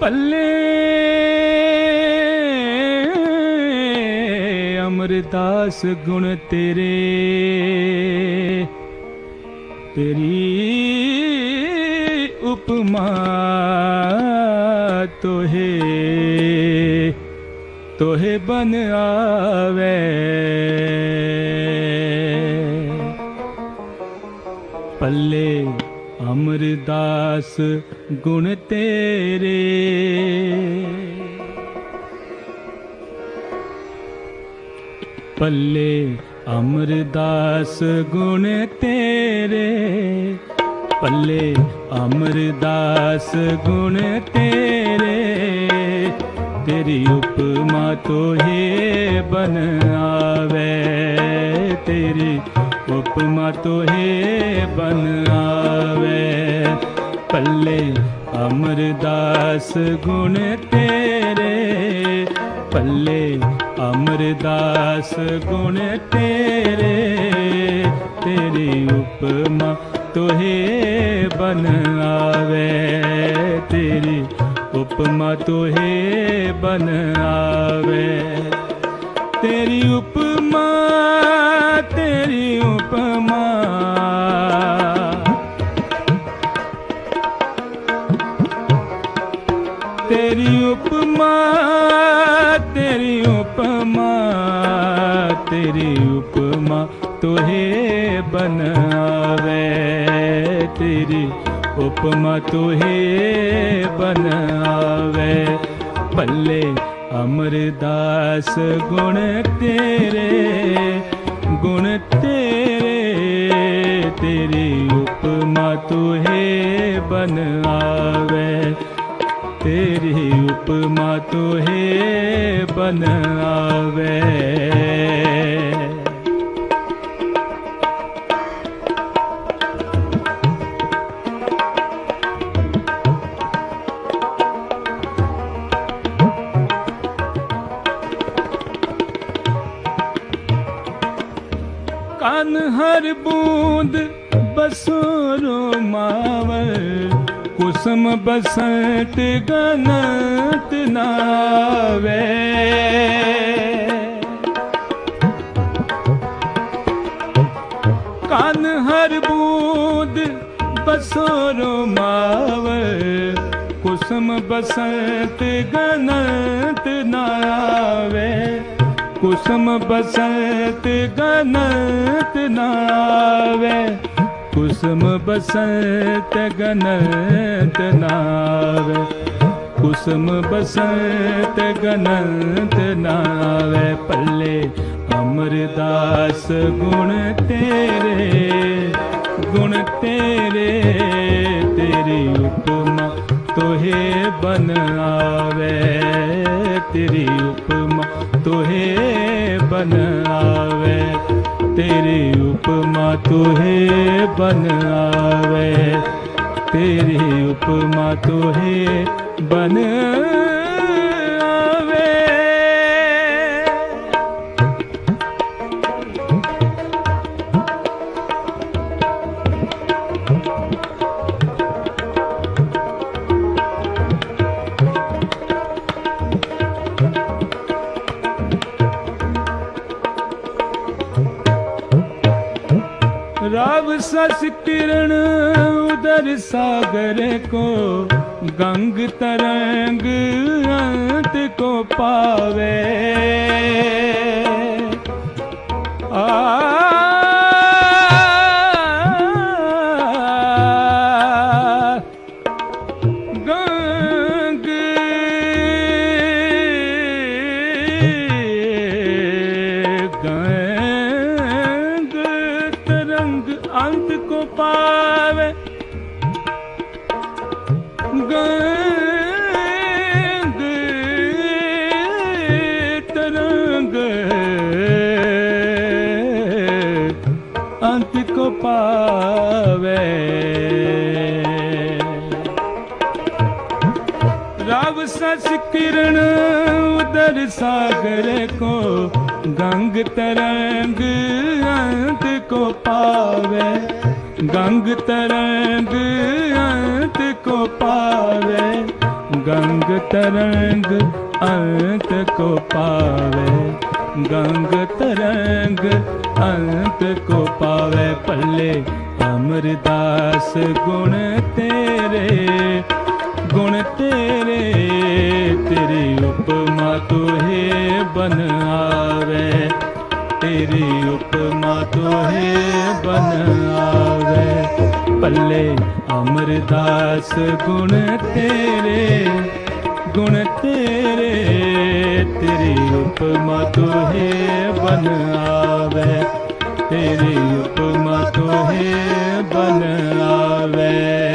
ਪੱਲੇ ਅਮਰਦਾਸ ਗੁਣ ਤੇਰੇ ਤੇਰੀ ਉਪਮਾ ਤੋਹੇ ਤੋਹੇ ਬਨ ਆਵੇ ਅਮਰਦਾਸ, ਗੁਣ ਤੇਰੇ। ਪੱਲੇ ਅਮਰਦਾਸ, ਗੁਣ ਤੇਰੇ। ਪੱਲੇ ਅਮਰਦਾਸ, ਗੁਣ ਤੇਰੇ। ਤੇਰੀ ਉਪਮਾ ਤੋਹੇ ਬਨ ਆਵੇ, ਤੇਰੀ ਉਪਮਾ ਤੋਹੇ ਬਨ ਆਵੇ ਪੱਲੇ ਅਮਰਦਾਸ ਗੁਣ ਤੇਰੇ ਪੱਲੇ ਅਮਰਦਾਸ ਗੁਣ ਤੇਰੇ ਤੇਰੀ ਉਪਮਾ ਤੋਹੇ ਬਨ ਆਵੇ ਤੇਰੀ ਉਪਮਾ ਤੋਹੇ ਬਨ ਆਵੇ ਤੇਰੀ ਉਪਮਾ ਤੇਰੀ ਉਪਮਾ। ਤੇਰੀ ਉਪਮਾ ਤੇਰੀ ਉਪਮਾ ਤੇਰੀ ਉਪਮਾ ਤੋਹੇ ਬਨ ਆਵੇ ਤੇਰੀ ਉਪਮਾ ਤੋਹੇ ਬਨ ਆਵੇ ਪੱਲੇ ਅਮਰਦਾਸ ਗੁਣ ਤੇਰੇ। ਗੁਣ ਤੇਰੇ ਤੇਰੀ ਉਪਮਾ ਤੋਹੇ ਬਨ ਆਵੇ। ਤੇਰੀ ਉਪਮਾ ਤੋਹੇ ਬਨ ਆਵੇ। ਕਨ ਹਰ ਬੂੰਦ ਬਸੋਰੋ ਮਾਵਰ ਕੁਸਮ ਬਸੰਤ ਗਨਤ ਨਾਵੇ। ਕਨ ਹਰ ਬੂੰਦ ਬਸੋਰੋ ਮਾਵਰ ਕੁਸਮ ਬਸੰਤ ਗਨਤ ਨਾਵੇ। ਕੁਸਮ ਬਸੰਤ ਗਨਤ ਨਾਵੇ ਕੁਸਮ ਬਸੰਤ ਗਨਤ ਨਾਵੇ ਕੁਸਮ ਬਸੰਤ ਗਨਤ ਨਾਵੇ ਪੱਲੇ ਅਮਰਦਾਸ ਗੁਣ ਤੇਰੇ ਗੁਣ ਤੇਰੇ, ਤੇਰੀ ਉਪਮਾ ਤੋਹੇ ਬਨ ਆਵੇ। ਤੇਰੀ ਉਪਮਾ ਤੋਹੇ ਬਨ ਆਵੇ ਤੇਰੀ ਉਪਮਾ ਤੋਹੇ ਬਨ ਆਵੇ ਤੇਰੀ ਉਪਮਾ ਤੋਹੇ सस किरण उदर सागर को गंग तरंग अंत को पावे आ ਸੰਤ ਕੋ ਪਾਵੇ। ਰਵ ਸਸ ਕਿਰਨ ਉਦਰ ਸਾਗਰ ਕੋ ਗੰਗ ਤਰੰਗ ਅੰਤ ਕੋ ਪਾਵੇ। ਗੰਗ ਤਰੰਗ ਅੰਤ ਕੋ ਪਾਵੇ। ਗੰਗ ਤਰੰਗ ਅੰਤ ਕੋ ਪਾਵੇ। ਗੰਗ ਤਰੰਗ ਅੰਤ ਕੋ ਪਾਵੇ ਪੱਲੇ ਅਮਰਦਾਸ ਗੁਣ ਤੇਰੇ ਗੁਣ ਤੇਰੇ, ਤੇਰੀ ਉਪਮਾ ਤੋਹੇ ਬਨ ਆਵੇ, ਤੇਰੀ ਉਪਮਾ ਤੋਹੇ ਬਨ ਆਵੇ। ਪੱਲੇ ਅਮਰਦਾਸ ਗੁਣ ਤੇਰੇ ਗੁਣ ਤੇਰੇ, ਤੇਰੀ ਉਪਮਾ ਤੋਹੇ ਬਨ ਆਵੇ। ਤੇਰੀ ਉਪਮਾ ਤੋਹੇ ਬਨ ਆਵੇ।